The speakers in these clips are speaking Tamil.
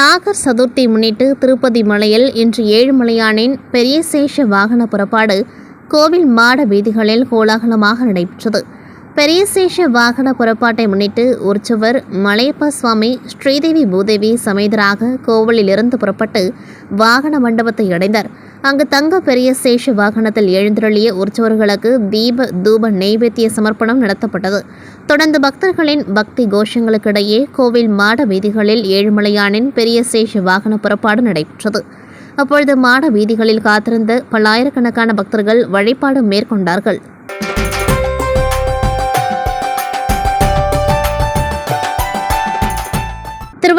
நாகர் சதுர்த்தி முன்னிட்டு திருப்பதி மலையில் இன்று ஏழுமலையானின் பெரிய சேஷ வாகன புறப்பாடு கோவில் மாட வீதிகளில் கோலாகலமாக நடைபெற்றது. பெரிய சேஷ வாகன புறப்பாட்டை முன்னிட்டு உற்சவர் மலையப்ப சுவாமி ஸ்ரீதேவி பூதேவி சமேதராக கோவிலிலிருந்து புறப்பட்டு வாகன மண்டபத்தை அடைந்தார். அங்கு தங்க பெரிய சேஷ வாகனத்தில் எழுந்தருளிய உற்சவர்களுக்கு தீப தூப நெய்வேத்திய சமர்ப்பணம் நடத்தப்பட்டது. தொடர்ந்து பக்தர்களின் பக்தி கோஷங்களுக்கிடையே கோவில் மாட வீதிகளில் ஏழுமலையானின் பெரிய சேஷ வாகன புறப்பாடு நடைபெற்றது. அப்பொழுது மாட வீதிகளில் காத்திருந்த பல்லாயிரக்கணக்கான பக்தர்கள் வழிபாடு மேற்கொண்டார்கள்.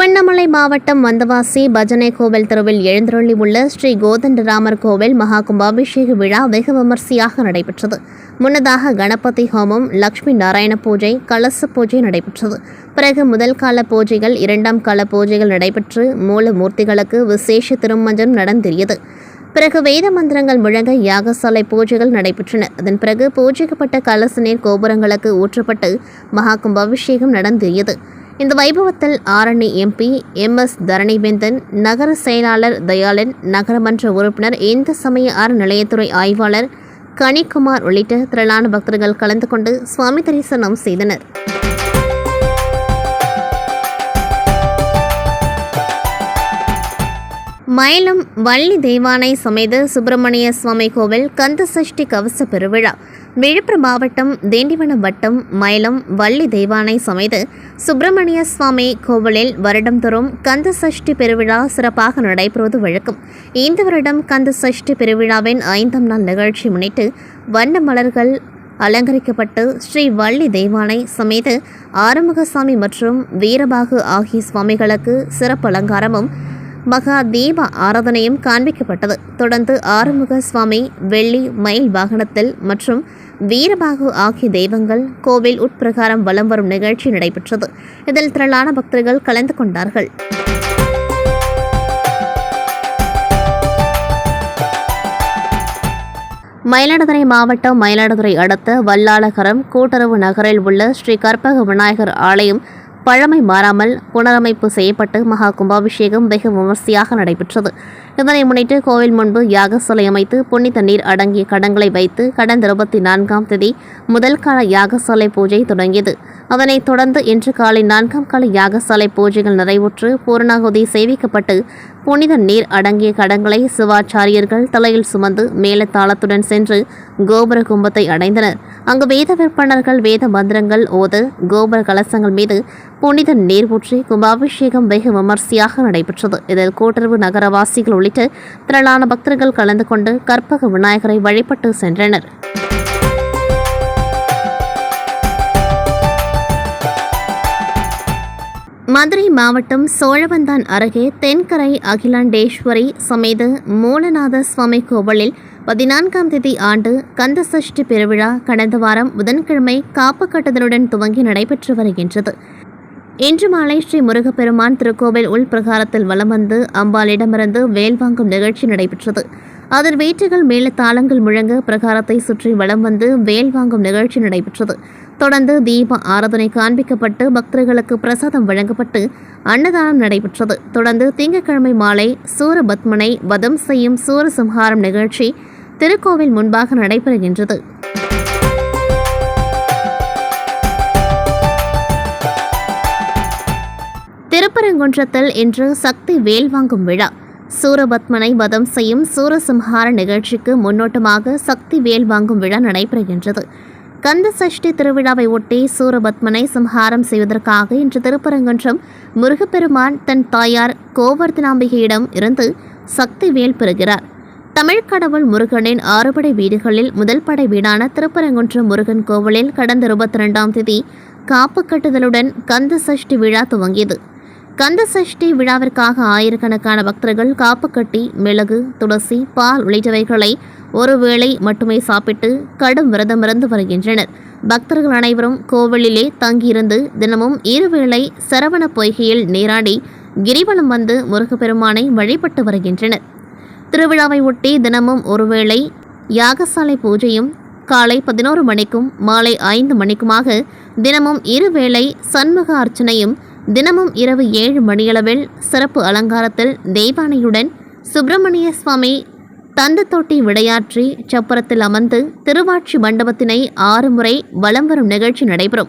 திருவண்ணாமலை மாவட்டம் வந்தவாசி பஜனை கோவில் தெருவில் எழுந்தருளி உள்ள ஸ்ரீ கோதண்டராமர் கோவில் மகா கும்பாபிஷேக விழா வெகு விமர்சையாக நடைபெற்றது. முன்னதாக கணபதி ஹோமம் லக்ஷ்மி நாராயண பூஜை கலச பூஜை நடைபெற்றது. பிறகு முதல் கால பூஜைகள் இரண்டாம் கால பூஜைகள் நடைபெற்று மூல மூர்த்திகளுக்கு விசேஷ திருமஞ்சம் நடந்தேறியது. பிறகு வேத மந்திரங்கள் முழங்க யாகசாலை பூஜைகள் நடைபெற்றன. அதன் பிறகு பூஜைக்கப்பட்ட கலச நீர் கோபுரங்களுக்கு ஊற்றப்பட்டு மகா கும்பாபிஷேகம் நடந்தேறியது. இந்த வைபவத்தில் Arani MP M S Dharanivendhan நகர செயலாளர் தயாளன் நகரமன்ற உறுப்பினர் இந்து சமய அறநிலையத்துறை ஆய்வாளர் கனிக்குமார் உள்ளிட்ட திரளான பக்தர்கள் கலந்து கொண்டு சுவாமி தரிசனம் செய்தனர். மயிலம் வள்ளி தெய்வானை சமேத சுப்பிரமணிய சுவாமி கோவில் கந்த சஷ்டி கவச பெருவிழா. விழுப்புரம் மாவட்டம் தேண்டிவனம் வட்டம் மயிலம் வள்ளி தெய்வானை சமைத்து சுப்பிரமணிய சுவாமி கோவிலில் வருடம்தோறும் கந்த சஷ்டி பெருவிழா சிறப்பாக நடைபெறுவது வழக்கம். இந்த வருடம் கந்த சஷ்டி பெருவிழாவின் ஐந்தாம் நாள் நிகழ்ச்சி முன்னிட்டு வண்ண மலர்கள் அலங்கரிக்கப்பட்டு ஸ்ரீ வள்ளி தெய்வானை சமேத ஆறுமுகசாமி மற்றும் வீரபாகு ஆகிய சுவாமிகளுக்கு சிறப்பு அலங்காரமும் மகா தீப ஆராதனையும் காண்பிக்கப்பட்டது. தொடர்ந்து ஆறுமுக சுவாமி வெள்ளி மயில் வாகனத்தில் மற்றும் வீரபாகு ஆகிய தெய்வங்கள் கோவில் உட்பிரகாரம் வலம் வரும் நிகழ்ச்சி நடைபெற்றது. இதில் திரளான பக்தர்கள் கலந்து கொண்டார்கள். மயிலாடுதுறை மாவட்டம் மயிலாடுதுறை அடுத்த வல்லாளகரம் கூட்டுறவு நகரில் உள்ள ஸ்ரீ கற்பக விநாயகர் ஆலயம் பழமை மாறாமல் புனரமைப்பு செய்யப்பட்டு மகா கும்பாபிஷேகம் வெகு விமர்சையாக நடைபெற்றது. இதனை முன்னிட்டு கோவில் முன்பு யாகசாலை அமைத்து புனித நீர் அடங்கிய கடங்களை வைத்து கடந்த இருபத்தி நான்காம் தேதி முதல் கால யாகசாலை பூஜை தொடங்கியது. அதனைத் தொடர்ந்து இன்று காலை நான்காம் கால யாகசாலை பூஜைகள் நிறைவுற்று பூரணாகுதி சேவிக்கப்பட்டு புனித நீர் அடங்கிய கடங்களை சிவாச்சாரியர்கள் தலையில் சுமந்து மேலத்தாளத்துடன் சென்று கோபுர கும்பத்தை அடைந்தனர். அங்கு வேத விற்பனர்கள் வேத மந்திரங்கள் ஓத கோபுர கலசங்கள் மீது புனித நீர் ஊற்றி கும்பாபிஷேகம் வெகு விமர்சையாக நடைபெற்றது. இதில் கூட்டுறவு நகரவாசிகள் உள்ளிட்ட திரளான பக்தர்கள் கலந்து கொண்டு கற்பக விநாயகரை வழிபட்டு சென்றனர். மதுரை மாவட்டம் சோழவந்தான் அருகே தென்கரை அகிலாண்டேஸ்வரி சமேத மூலநாத சுவாமி கோவிலில் பதினான்காம் தேதி ஆண்டு கந்த சஷ்டி பெருவிழா கடந்த வாரம் புதன்கிழமை காப்பு கட்டுதலுடன் துவங்கி நடைபெற்று வருகின்றது. இன்று மாலை ஸ்ரீ முருகப்பெருமான் திருக்கோவில் உள்பிரகாரத்தில் வலம் வந்து அம்பாளிடமிருந்து வேல் வாங்கும் நிகழ்ச்சி நடைபெற்றது. அதில் வேற்றுகள் மேல தாளங்கள் முழங்க பிரகாரத்தை சுற்றி வலம் வந்து வேல் வாங்கும் நிகழ்ச்சி நடைபெற்றது. தொடர்ந்து தீப ஆராதனை காண்பிக்கப்பட்டு பக்தர்களுக்கு பிரசாதம் வழங்கப்பட்டு அன்னதானம் நடைபெற்றது. தொடர்ந்து திங்கட்கிழமை மாலை சூரபத்மனை வதம் செய்யும் சூரசம்ஹாரம் நிகழ்ச்சி திருக்கோவில் முன்பாக நடைபெறுகின்றது. திருப்பரங்குன்றத்தில் இன்று சக்தி வேல் வாங்கும் விழா. சூரபத்மனை வதம் செய்யும் சூரசம்ஹார நிகழ்ச்சிக்கு முன்னோட்டமாக சக்தி வேல் வாங்கும் விழா நடைபெறுகின்றது. கந்த சஷ்டி திருவிழாவை ஒட்டி சூரபத்மனை சம்ஹாரம் செய்வதற்காக இன்று திருப்பரங்குன்றம் முருகப்பெருமான் தன் தாயார் கோவர்தனாம்பிகையிடம் இருந்து சக்தி வேல் பெறுகிறார். தமிழ் கடவுள் முருகனின் ஆறுபடை வீடுகளில் முதல் படை வீடான திருப்பரங்குன்றம் முருகன் கோவிலில் கடந்த இருபத்தி ரெண்டாம் தேதி காப்பு கட்டுதலுடன் கந்த சஷ்டி விழா துவங்கியது. கந்த சஷ்டி விழாவிற்காக ஆயிரக்கணக்கான பக்தர்கள் காப்பு கட்டி மிளகு துளசி பால் உள்ளிட்டவைகளை ஒருவேளை மட்டுமே சாப்பிட்டு கடும் விரதமிருந்து வருகின்றனர். பக்தர்கள் அனைவரும் கோவிலிலே தங்கியிருந்து தினமும் இருவேளை சரவண பொய்கையில் நீராடி கிரிவலம் வந்து முருகப்பெருமானை வழிபட்டு வருகின்றனர். திருவிழாவை ஒட்டி தினமும் ஒருவேளை யாகசாலை பூஜையும் காலை பதினோரு மணிக்கும் மாலை ஐந்து மணிக்குமாக தினமும் இருவேளை சண்முக அர்ச்சனையும் தினமும் இரவு ஏழு மணியளவில் சிறப்பு அலங்காரத்தில் தெய்வானையுடன் சுப்பிரமணிய சுவாமி தந்தத்தொட்டி விடையாற்றி சப்பரத்தில் அமர்ந்து திருவாட்சி மண்டபத்தினை ஆறு முறை வலம் வரும் நிகழ்ச்சி நடைபெறும்.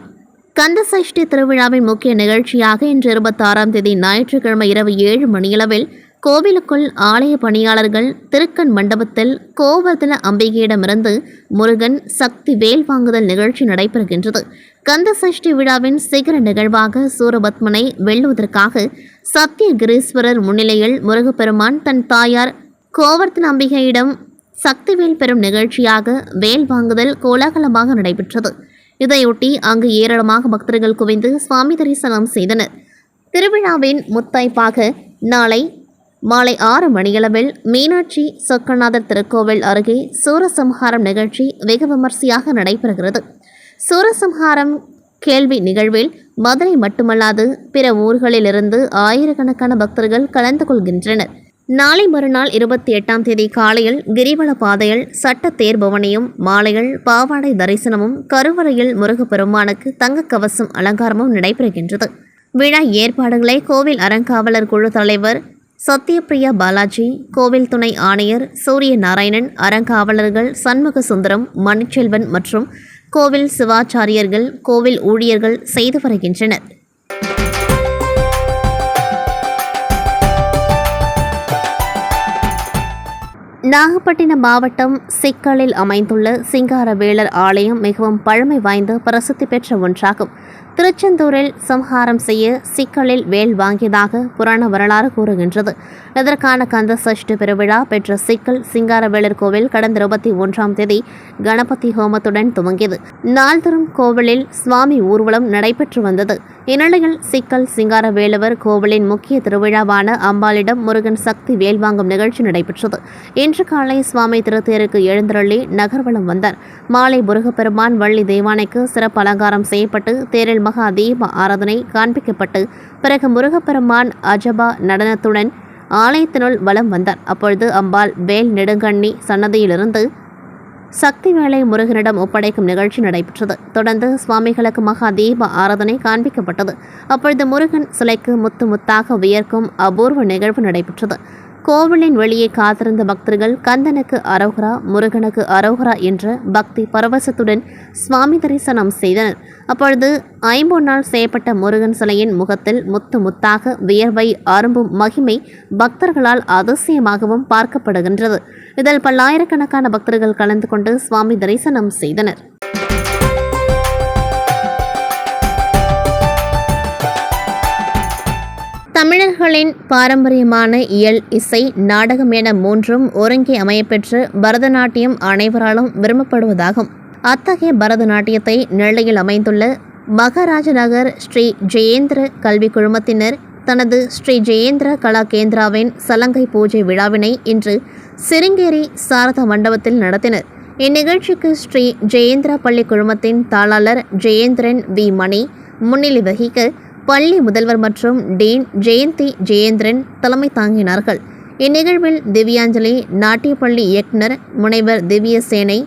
கந்த சஷ்டி திருவிழாவின் முக்கிய நிகழ்ச்சியாக இன்று இருபத்தாறாம் தேதி ஞாயிற்றுக்கிழமை இரவு ஏழு மணியளவில் கோவிலுக்குள் ஆலய பணியாளர்கள் திருக்கண் மண்டபத்தில் கோவர்தன அம்பிகையிடமிருந்து முருகன் சக்தி வேல் வாங்குதல் நிகழ்ச்சி நடைபெறுகின்றது. கந்தசஷ்டி விழாவின் சிகர நிகழ்வாக சூரபத்மனை வெல்லுவதற்காக சத்தியகிரீஸ்வரர் முன்னிலையில் முருகப்பெருமான் தன் தாயார் கோவர்த்தன் அம்பிகையிடம் சக்திவேல் பெறும் நிகழ்ச்சியாக வேல் வாங்குதல் கோலாகலமாக நடைபெற்றது. இதையொட்டி அங்கு ஏராளமாக பக்தர்கள் குவிந்து சுவாமி தரிசனம் செய்தனர். திருவிழாவின் முத்தாய்ப்பாக நாளை மாலை ஆறு மணியளவில் மீனாட்சி சொக்கநாதர் திருக்கோவில் அருகே சூரசம்ஹாரம் நிகழ்ச்சி வெகு விமர்சையாக நடைபெறுகிறது. சூரசம்ஹாரம் கேள்வி நிகழ்வில் மதுரை மட்டுமல்லாது பிற ஊர்களிலிருந்து ஆயிரக்கணக்கான பக்தர்கள் கலந்து கொள்கின்றனர். நாளை மறுநாள் இருபத்தி எட்டாம் தேதி காலையில் கிரிவல பாதையில் சட்ட தேர்பவனியும் மாலையில் பாவாடை தரிசனமும் கருவறையில் முருகப்பெருமானுக்கு தங்க கவசம் அலங்காரமும் நடைபெறுகின்றது. விழா ஏற்பாடுகளை கோவில் அறங்காவலர் குழு தலைவர் சத்யபிரியா பாலாஜி கோவில் துணை ஆணையர் சூரிய நாராயணன் அறங்காவலர்கள் சண்முக சுந்தரம் மணிச்செல்வன் மற்றும் கோவில் சிவாச்சாரியர்கள் கோவில் ஊழியர்கள் செய்து வருகின்றனர். நாகப்பட்டினம் மாவட்டம் சிக்கலில் அமைந்துள்ள சிங்காரவேலர் ஆலயம் மிகவும் பழமை வாய்ந்த பிரசித்தி பெற்ற ஒன்றாகும். திருச்செந்தூரில் சம்ஹாரம் செய்ய சிக்கலில் வேல் வாங்கியதாக புராண வரலாறு கூறுகின்றது. இதற்கான கந்த சஷ்டி பெருவிழா பெற்ற சிக்கல் சிங்காரவேலர் கோவில் கடந்த இருபத்தி ஒன்றாம் தேதி கணபதி ஹோமத்துடன் துவங்கியது. நாள்தோறும் கோவிலில் சுவாமி ஊர்வலம் நடைபெற்று வந்தது. இந்நிலையில் சிக்கல் சிங்காரவேலவர் கோவிலின் முக்கிய திருவிழாவான அம்பாளிடம் முருகன் சக்தி வேல் வாங்கும் நிகழ்ச்சி நடைபெற்றது. இன்று காலை சுவாமி திருத்தேருக்கு எழுந்தருளி நகர்வலம் வந்தார். மாலை முருகப்பெருமான் வள்ளி தேவானைக்கு சிறப்பு அலங்காரம் செய்யப்பட்டு தேரில் மகா தீப ஆராதனை காண்பிக்கப்பட்டு பிறகு முருகப்பெருமான் அஜபா நடனத்துடன் ஆலயத்தினுள் வலம் வந்தார். அப்பொழுது அம்பாள் வேல் நெடுங்கண்ணி சன்னதியிலிருந்து சக்தி வேலை முருகனிடம் ஒப்படைக்கும் நிகழ்ச்சி நடைபெற்றது. தொடர்ந்து சுவாமிகளுக்கு மகா தீப ஆராதனை காண்பிக்கப்பட்டது. அப்பொழுது முருகன் சிலைக்கு முத்து முத்தாக வியர்க்கும் அபூர்வ நிகழ்வு நடைபெற்றது. கோவிலின் வெளியே காத்திருந்த பக்தர்கள் கந்தனுக்கு அரோகரா முருகனுக்கு அரோகரா என்ற பக்தி பரவசத்துடன் சுவாமி தரிசனம் செய்தனர். அப்பொழுது ஐம்பொன்னால் செய்யப்பட்ட முருகன் சிலையின் முகத்தில் முத்து முத்தாக வியர்வை அரும்பும் மகிமை பக்தர்களால் அதிசயமாகவும் பார்க்கப்படுகின்றது. இதில் பல்லாயிரக்கணக்கான பக்தர்கள் கலந்து கொண்டு சுவாமி தரிசனம் செய்தனர். தமிழர்களின் பாரம்பரியமான இயல் இசை நாடகம் என மூன்றும் ஒருங்கே அமையப்பெற்று பரதநாட்டியம் அனைவராலும் விரும்பப்படுவதாகும். அத்தகைய பரதநாட்டியத்தை நெல்லையில் அமைந்துள்ள மகாராஜநகர் ஸ்ரீ ஜெயேந்திர கல்வி குழுமத்தினர் தனது ஸ்ரீ ஜெயேந்திர கலா கேந்திராவின் சலங்கை பூஜை விழாவினை இன்று சிருங்கேரி சாரதா மண்டபத்தில் நடத்தினர். இந்நிகழ்ச்சிக்கு ஸ்ரீ ஜெயேந்திரா பள்ளி குழுமத்தின் தாளாளர் ஜெயேந்திரன் வி. மணி முன்னிலை வகிக்க பள்ளி முதல்வர் மற்றும் டீன் ஜெயந்தி ஜெயேந்திரன் தலைமை தாங்கினார்கள். இந்நிகழ்வில் திவ்யாஞ்சலி நாட்டியப்பள்ளி இயக்குனர் முனைவர் திவ்ய சேனை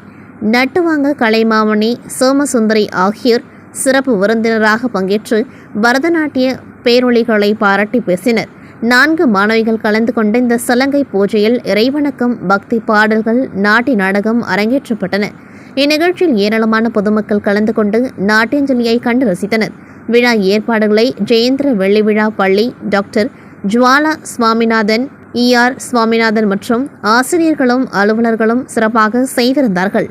நட்டுவாங்க கலைமாமணி சோமசுந்தரி ஆகியோர் சிறப்பு விருந்தினராக பங்கேற்று பரதநாட்டிய பேரொழிகளை பாராட்டி பேசினர். நான்கு மாணவிகள் கலந்து கொண்ட இந்த சலங்கை பூஜையில் இறைவணக்கம் பக்தி பாடல்கள் நாட்டி நாடகம் அரங்கேற்றப்பட்டன. இந்நிகழ்ச்சியில் ஏராளமான பொதுமக்கள் கலந்து கொண்டு நாட்டியஞ்சலியை கண்டு ரசித்தனர். விழா ஏற்பாடுகளை ஜெயேந்திர வெள்ளி விழா பள்ளி doctor Jwala Swaminathan E R Swaminathan மற்றும் ஆசிரியர்களும் அலுவலர்களும் சிறப்பாக செய்திருந்தார்கள்.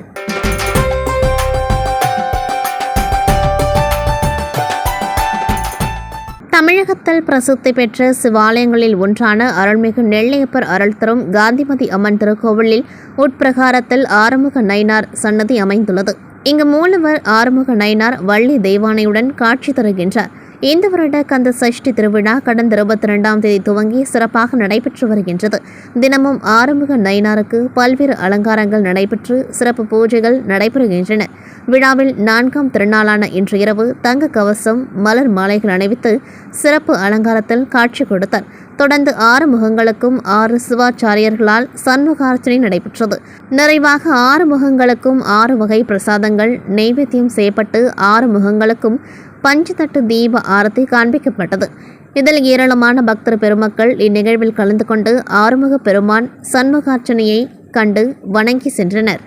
தமிழகத்தில் பிரசித்தி பெற்ற சிவாலயங்களில் ஒன்றான அருள்மிகு நெல்லையப்பர் அருள் தரும் காந்திமதி அம்மன் திருக்கோவிலில் உட்பிரகாரத்தில் ஆறுமுக நயினார் சன்னதி அமைந்துள்ளது. இங்கு மூலவர் ஆறுமுக நயினார் வள்ளி தெய்வானையுடன் காட்சி தருகின்றார். இந்த வருட கந்த சஷ்டி திருவிழா கடந்த இருபத்தி ரெண்டாம் தேதி துவங்கி சிறப்பாக நடைபெற்று வருகின்றது. தினமும் ஆறுமுக நயினாருக்கு பல்வேறு அலங்காரங்கள் நடைபெற்று சிறப்பு பூஜைகள் நடைபெறுகின்றன. விழாவில் நான்காம் திருநாளான இன்று இரவு தங்க கவசம் மலர் மாலைகள் அணிவித்து சிறப்பு அலங்காரத்தில் காட்சி கொடுத்தார். தொடர்ந்து ஆறு முகங்களுக்கும் ஆறு சிவாச்சாரியர்களால் சண்முகார்ச்சனை நடைபெற்றது. நிறைவாக ஆறு முகங்களுக்கும் ஆறு வகை பிரசாதங்கள் நெய்வேத்தியம் செய்யப்பட்டு ஆறு முகங்களுக்கும் பஞ்சதட்டு தீப ஆரத்தி காண்பிக்கப்பட்டது. இதில் ஏராளமான பக்தர் பெருமக்கள் இந்நிகழ்வில் கலந்து கொண்டு ஆறுமுக பெருமான் சண்முகார்ச்சனையை கண்டு வணங்கி சென்றனர்.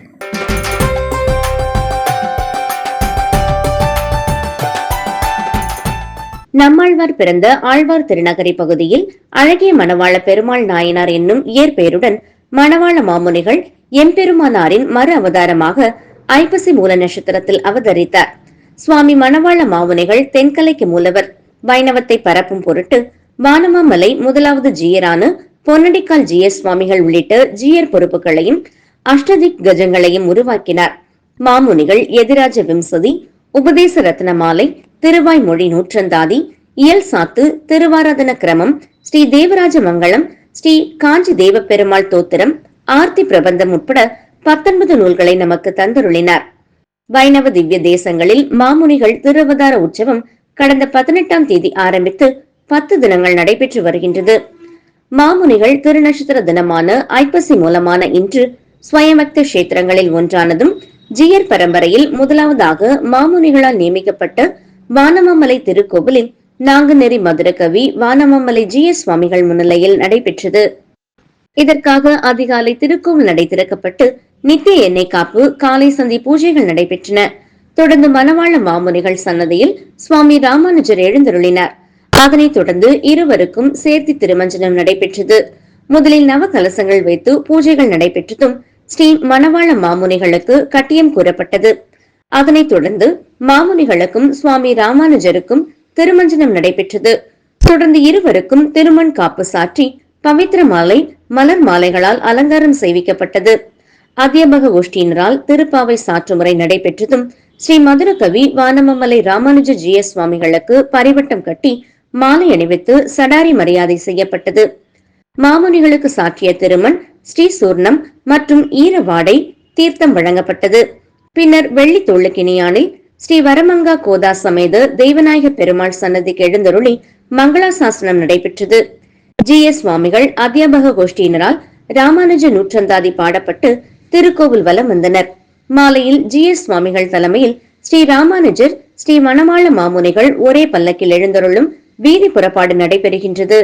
நம்மாழ்வார் பிறந்த ஆழ்வார் திருநகரி பகுதியில் அழகிய மணவாள பெருமாள் நாயனார் என்னும் இயற்பெயருடன் மணவாள மாமுனிகள் எம்பெருமானாரின் மறு அவதாரமாக ஐப்பசி மூல நட்சத்திரத்தில் அவதரித்தார். சுவாமி மணவாள மாமுனிகள் தென்கலைக்கு மூலவர். வைணவத்தை பரப்பும் பொருட்டு வானமாமலை முதலாவது ஜீயரான பொன்னடிக்கால் ஜிஎஸ் சுவாமிகள் உள்ளிட்ட ஜீயர் பொறுப்புகளையும் அஷ்டதிக் கஜங்களையும் உருவாக்கினார். மாமுனிகள் எதிராஜ விம்சதி உபதேச ரத்னமாலை திருவாய்மொழி நூற்றந்தாதி இயல் சாத்து திருவாராதன கிரமம் ஸ்ரீ தேவராஜ மங்களம் ஸ்ரீ காஞ்சி தேவ பெருமாள் தோத்திரம் ஆர்த்தி பிரபந்தம் உட்பட பத்தொன்பது நூல்களை நமக்கு தந்தருளினார். வைணவ திவ்ய தேசங்களில் மாமுனிகள் திருவதார உற்சவம் கடந்த பதினெட்டாம் தேதி ஆரம்பித்து பத்து தினங்கள் நடைபெற்று வருகின்றது. மாமுனிகள் திருநட்சத்திர தினமான ஐப்பசி மூலமான இன்று ஸ்வயமக்த கஷேத்திரங்களில் ஒன்றானதும் ஜியர் பரம்பரையில் முதலாவதாக மாமுனிகளால் நியமிக்கப்பட்ட வானமாமலை திருக்கோவிலில் நாங்குநெறி மதுரகவி வானமாமலை ஜி எஸ் சுவாமிகள் முன்னிலையில் நடைபெற்றது. இதற்காக அதிகாலை திருக்கோவில் நடை திறக்கப்பட்டு நித்திய எண்ணெய் காப்பு காலை சந்தி பூஜைகள் நடைபெற்றன. தொடர்ந்து மணவாள மாமுனிகள் சன்னதியில் சுவாமி ராமானுஜர் எழுந்தருளினார். அதனைத் தொடர்ந்து இருவருக்கும் சேர்த்தி திருமஞ்சனம் நடைபெற்றது. முதலில் நவ கலசங்கள் வைத்து பூஜைகள் நடைபெற்றதும் ஸ்ரீ மணவாள மாமுனிகளுக்கு கட்டியம் கூறப்பட்டது. அதனைத் தொடர்ந்து மாமுனிகளுக்கும் சுவாமி ராமானுஜருக்கும் திருமஞ்சனம் நடைபெற்றது. தொடர்ந்து இருவருக்கும் திருமண் காப்பு சாற்றி பவித்திர மாலை மலர் மாலைகளால் அலங்காரம் செய்விக்கப்பட்டது. அத்தியபக கோஷ்டியினரால் திருப்பாவை சாற்று முறை நடைபெற்றதும் ஸ்ரீ மதுரகவி வானமமலை ராமானுஜ ஜி எஸ் சுவாமிகளுக்கு பரிவட்டம் கட்டி மாலை அணிவித்து சடாரி மரியாதை செய்யப்பட்டது. மாமுனிகளுக்கு சாற்றிய திருமண் ஸ்ரீ சூர்ணம் மற்றும் ஈரவாடை தீர்த்தம் வழங்கப்பட்டது. பின்னர் வெள்ளி தோளுக்கினியானில் ஸ்ரீ வரமங்கா கோதா சமேத தெய்வநாயக பெருமாள் சன்னதிக்கு எழுந்தருளி மங்களாசாசனம் நடைபெற்றது. ஜி. எஸ். சுவாமிகள் அத்தியாபக கோஷ்டியினரால் ராமானுஜ நூற்றந்தாதி பாடப்பட்டு திருக்கோவில் வலம் வந்தனர். மாலையில் ஜி. எஸ். சுவாமிகள் தலைமையில் ஸ்ரீ ராமானுஜர் ஸ்ரீ மணமாள மாமுனிகள் ஒரே பல்லக்கில் எழுந்தருளும் வீதி புறப்பாடு நடைபெறுகின்றது.